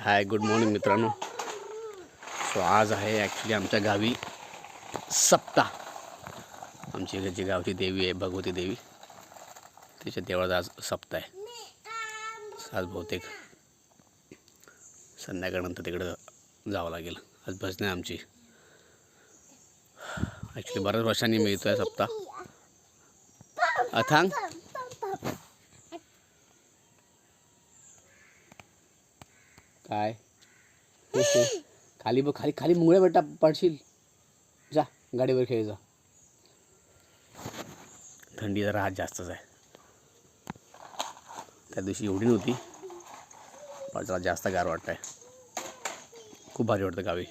हाय good morning मित्रांनो. So आज आहे ॲक्च्युली आमच्या गावी सप्ताह. आमची जी गावची देवी आहे भगवती देवी. तिच्या देवळात आज सप्ताह आहे. आज बहुतेक संध्याकाळनंतर तिकडं जावं लागेल. आज भजन आहे आमची. ॲक्च्युली बऱ्याच वर्षांनी मिळतो आहे सप्ताह. अथांग? काय? खाली बघ खाली खाली मुंगळ्या बेटा पडशील. जा गाडीवर खेळ जा. थंडी जरा हात जास्तच आहे. त्या दिवशी एवढी नव्हती. पण जरा जास्त गार वाटत आहे खूप भारी वाटतं गावी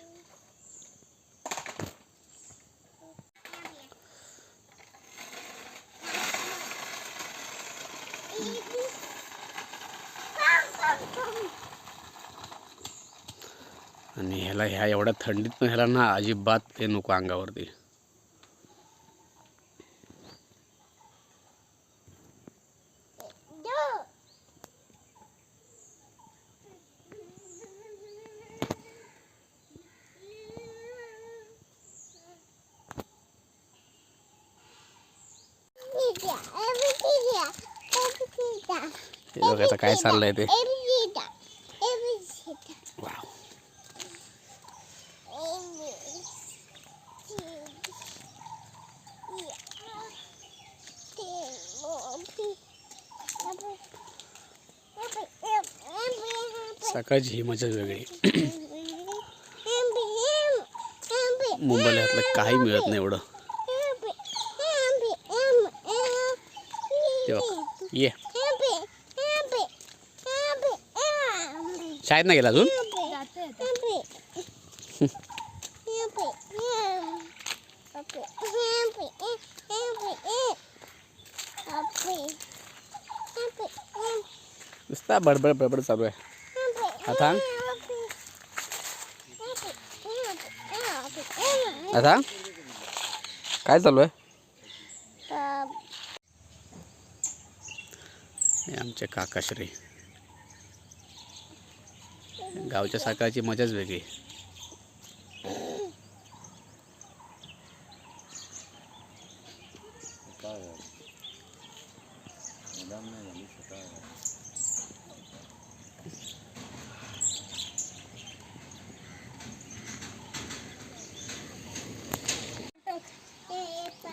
आणि ह्याला ह्या एवढ्या थंडीत पण ह्याला ना अजिबात ते नको अंगावरती. काय चाललंय ते. सकाळची ही मजा वेगळी. मुंबईला यातलं काही मिळत नाही एवढं. ये. शाळेत नाही गेला अजून? नुसता बडबड बडबड चालू आहे. आता आता काय चालू आहे आमचे काकाश्री. गावच्या सकाळची मजाच वेगळी.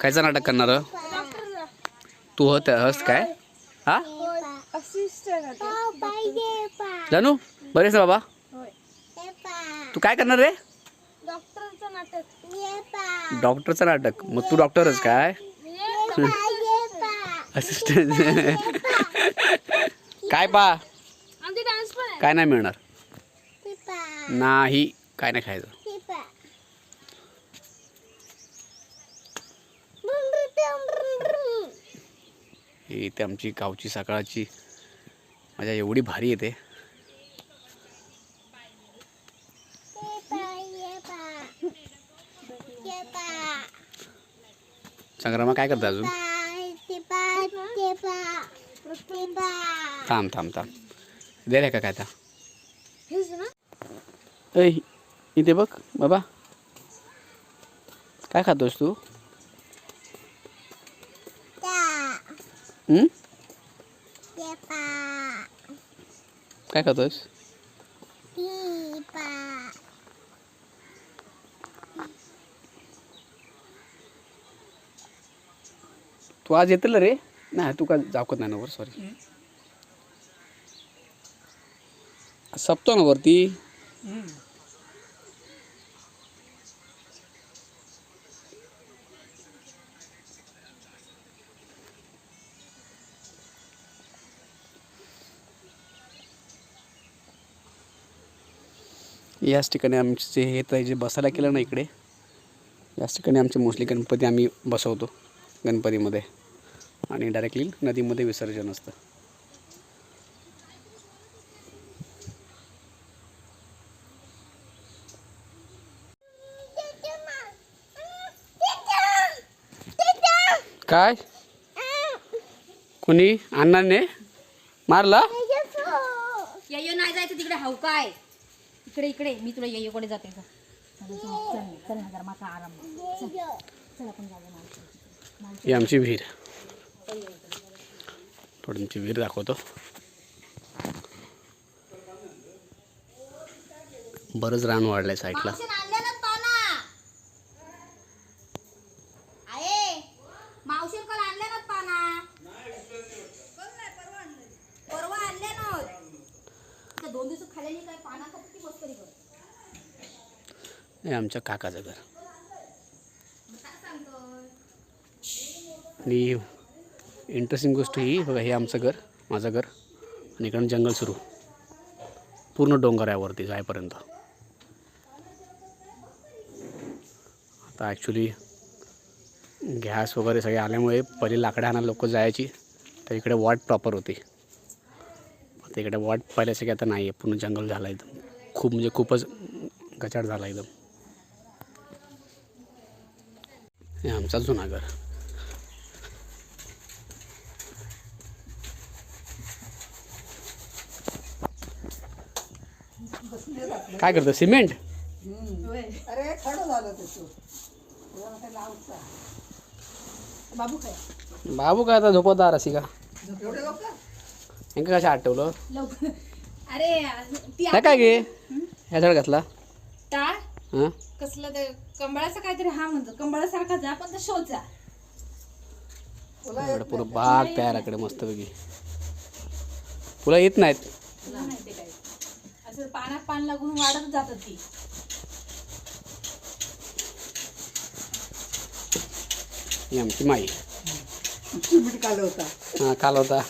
कायचं नाटक करणार? तू होत हस काय? हा? जानू बरेच बाबा? तू काय करणार रे? डॉक्टरचं नाटक. डॉक्टरचं नाटक मग तू डॉक्टरच काय? असिस्टंट काय पा? काय नाही मिळणार. नाही काय नाही खायचं. इथे आमची गावची सकाळची मजा एवढी भारी येते. संग्रामा काय करता अजून? थांब थांब थांब. दे का काय आता? ऐ इथे बघ बाबा. काय खातोस तू? काय खातोस तू आज येतलं रे? नाही तू का जावकत नाही ना वर सॉरी सपतो ना वरती? याच ठिकाणी आमचे हे तर जे बसायला केलं ना इकडे याच ठिकाणी आमचे मोस्टली गणपती आम्ही बसवतो गणपतीमध्ये. आणि डायरेक्टली नदीमध्ये विसर्जन असतं. काय? कुणी? अण्णाने? मारला? नाही जायचं तिकडे हाव काय? इकडे इकडे. मी तुला ये इकडे जाते चल चल चल चल ना जरा माझा आराम चल चल आपण जाऊया ही आमची विहीर. थोडी तुमची विहीर दाखवतो. बरंच रान वाढलंय साईडला आणल्या ना पाना आहे मावशीन काल आणल्या ना पाना परवा आणल्या ना त्या दोन दिवस खाल्लेली काय पाना खात ती बस करी कर हे आमच्या काकाचं घर. आणि इंटरेस्टिंग गोष्ट ही बघा हे आमचं घर माझं घर. आणि इकडं जंगल सुरू. पूर्ण डोंगर आहे वरती जायपर्यंत. आता ॲक्च्युली गॅस वगैरे सगळे आल्यामुळे पहिले लाकडं आणायला लोक जायची तर इकडे वॉट प्रॉपर होती. आता इकडे वॉट पहिल्यासारखी आता नाही आहे पूर्ण जंगल झालं एकदम. खूप म्हणजे खूपच गचाट झाला एकदम. आमचा जुना घर. काय करतं? सिमेंट? अरे खडं झालं बाबू काय? बाबू काय आता एवढे लोक? यांका कशा आठवलं अरे ती काय गे? ह्या झाड घातला. टाळ? हां? कसलं ते कंबळाचं काहीतरी हा म्हणतो. कंबळासारखा जा पण तो शोचा. इकडे पुरं बाग इकडे मस्तपैकी. तुला येत नाहीत? तुला माहिती काय? असं पानात पान लागून वाढत जातात ती. ही आमची माई. चिमीट काल होता. हां काल होता.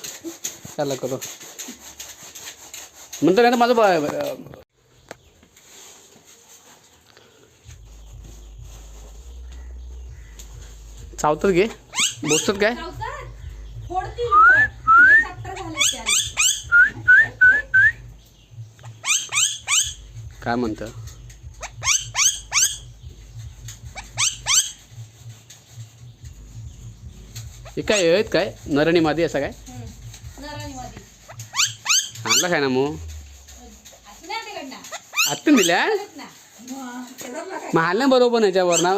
चालला करू म्हणतो नाही तर माझं ब- चावतात घे बोसतात काय. काय म्हणतं हे काय आहेत काय नरणी मादी असं काय. आणला काय ना मग. आत्तून दिल्या. महाल बरोबर याच्यावर ना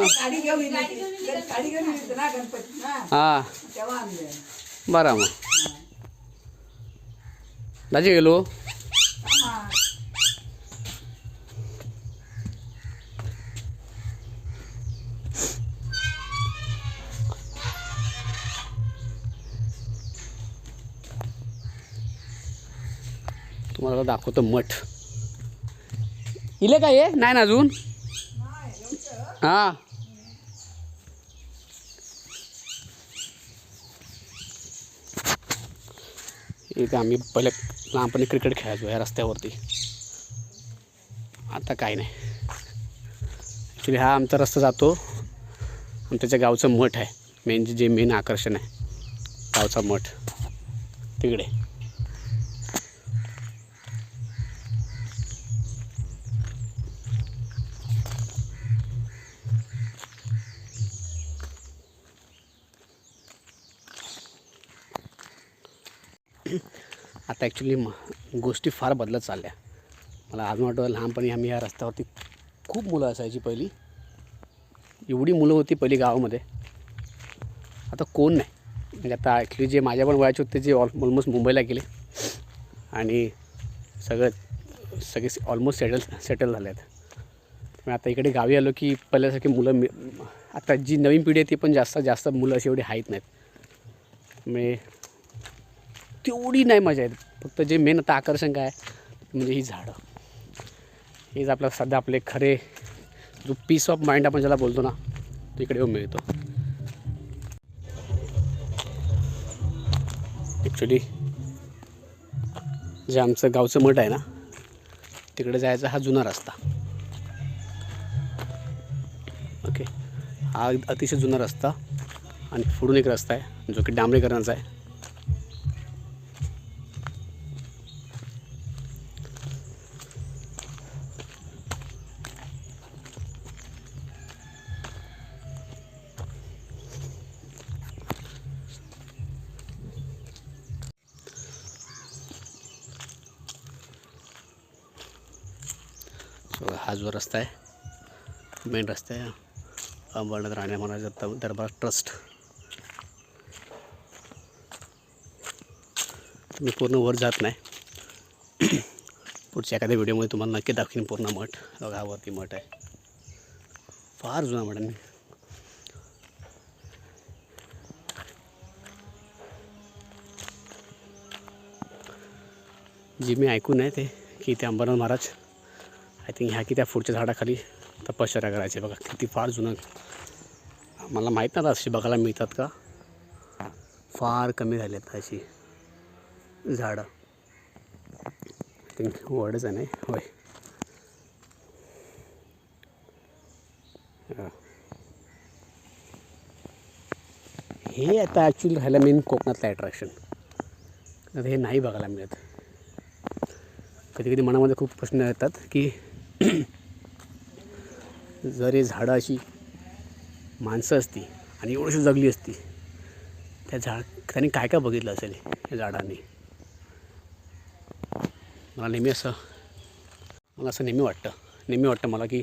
हा. बरं मग. दाजी गेलो. तुम्हाला दाखवतो मठ. इले काय आहे नाही ना अजून? हां. इथे आम्ही पहिले लहानपणी क्रिकेट खेळायचो या रस्त्यावरती. आता काय नाही. ॲक्च्युली हा आमचा रस्ता जातो. आमच्याच्या त्याच्या गावचं मठ आहे. मेन जे मेन आकर्षण आहे. गावचा मठ. तिकडे. आता ॲक्च्युली म गोष्टी फार बदलत चालल्या. मला अजून वाटतं लहानपणी आम्ही या रस्त्यावरती खूप मुलं असायची पहिली. एवढी मुलं होती पहिली गावामध्ये. आता कोण नाही. म्हणजे आता ॲक्च्युली जे माझ्या पण वयाचे होते जे ऑल ऑलमोस्ट मुंबईला गेले. आणि सगळं सगळे ऑलमोस्ट सेटल सेटल झाले आहेत त्यामुळे आता इकडे गावी आलो की पहिल्यासारखी मुलं मी आता जी नवीन पिढी आहे ती पण जास्त जास्त मुलं अशी एवढी आहेत नाहीत. म्हणजे तेवढी नाही मजा येत. फक्त जे मेन आता आकर्षण काय म्हणजे ही झाडं. हेच आपलं सध्या आपले खरे जो पीस ऑफ माइंड आपण ज्याला बोलतो ना तो इकडे येऊन मिळतो. ॲक्च्युली जे आमचं गावचं मठ आहे ना तिकडे जायचा हा जुना रस्ता. ओके हा अतिशय जुना रस्ता आणि पुढून एक रस्ता आहे जो की डांबरीकरणाचा आहे. हा जो रस्ता आहे मेन रस्ता आहे अंबरनाथ राणे महाराज दरबार ट्रस्ट। मी पूर्ण वर जात नाही पुढच्या एखाद्या व्हिडिओमध्ये तुम्हाला नक्की दाखवीन पूर्ण मठ बघा हा वरती मठ आहे. फार जुना मठ आहे. जे मी ऐकून आहे ते की ते अंबरनाथ महाराज आय थिंक ह्या की त्या पुढच्या झाडाखाली तपश्चर्या करायची बघा किती फार जुनं. मला माहीत नाही अशी बघायला मिळतात का? फार कमी झालेत अशी झाडं. आय थिंक वडच आहे नाही होय. हे. आता ॲक्च्युली राहिलं मेन कोकणातलं ॲट्रॅक्शन आता हे नाही बघायला मिळत. कधी कधी मनामध्ये खूप प्रश्न येतात की जर हे झाडं अशी माणसं असती आणि एवढीशी जगली असती त्या झाड त्यांनी काय काय बघितलं असेल या झाडांनी? मला नेहमी असं मला असं नेहमी वाटतं नेहमी वाटतं मला की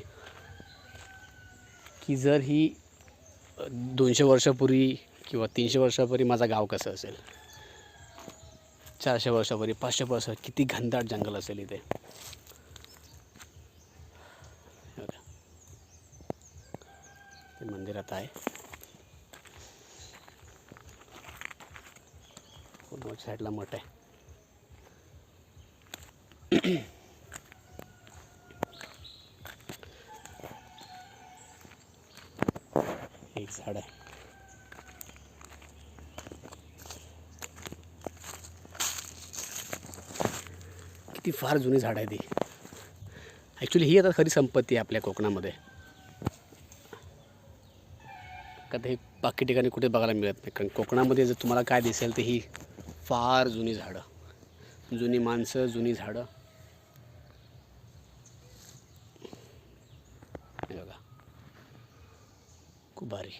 की जर ही दोनशे वर्षापूर्वी किंवा तीनशे वर्षापूर्वी माझा गाव कसं असेल? चारशे वर्षापूर्वी पाचशे वर्ष किती घनदाट जंगल असेल इथे हे बघा. ते मंदिरात आहे दोन साईडला मठ आहे. एक झाड आहे. किती फार जुनी झाड आहे ती. ॲक्च्युली ही आता खरी संपत्ती आहे आपल्या कोकणामध्ये. का ते बाकी ठिकाणी कुठे बघायला मिळत नाही. कारण कोकणामध्ये जर तुम्हाला काय दिसेल तर ही फार जुनी झाडं. जुनी माणसं जुनी झाडं. बघा. खूप भारी.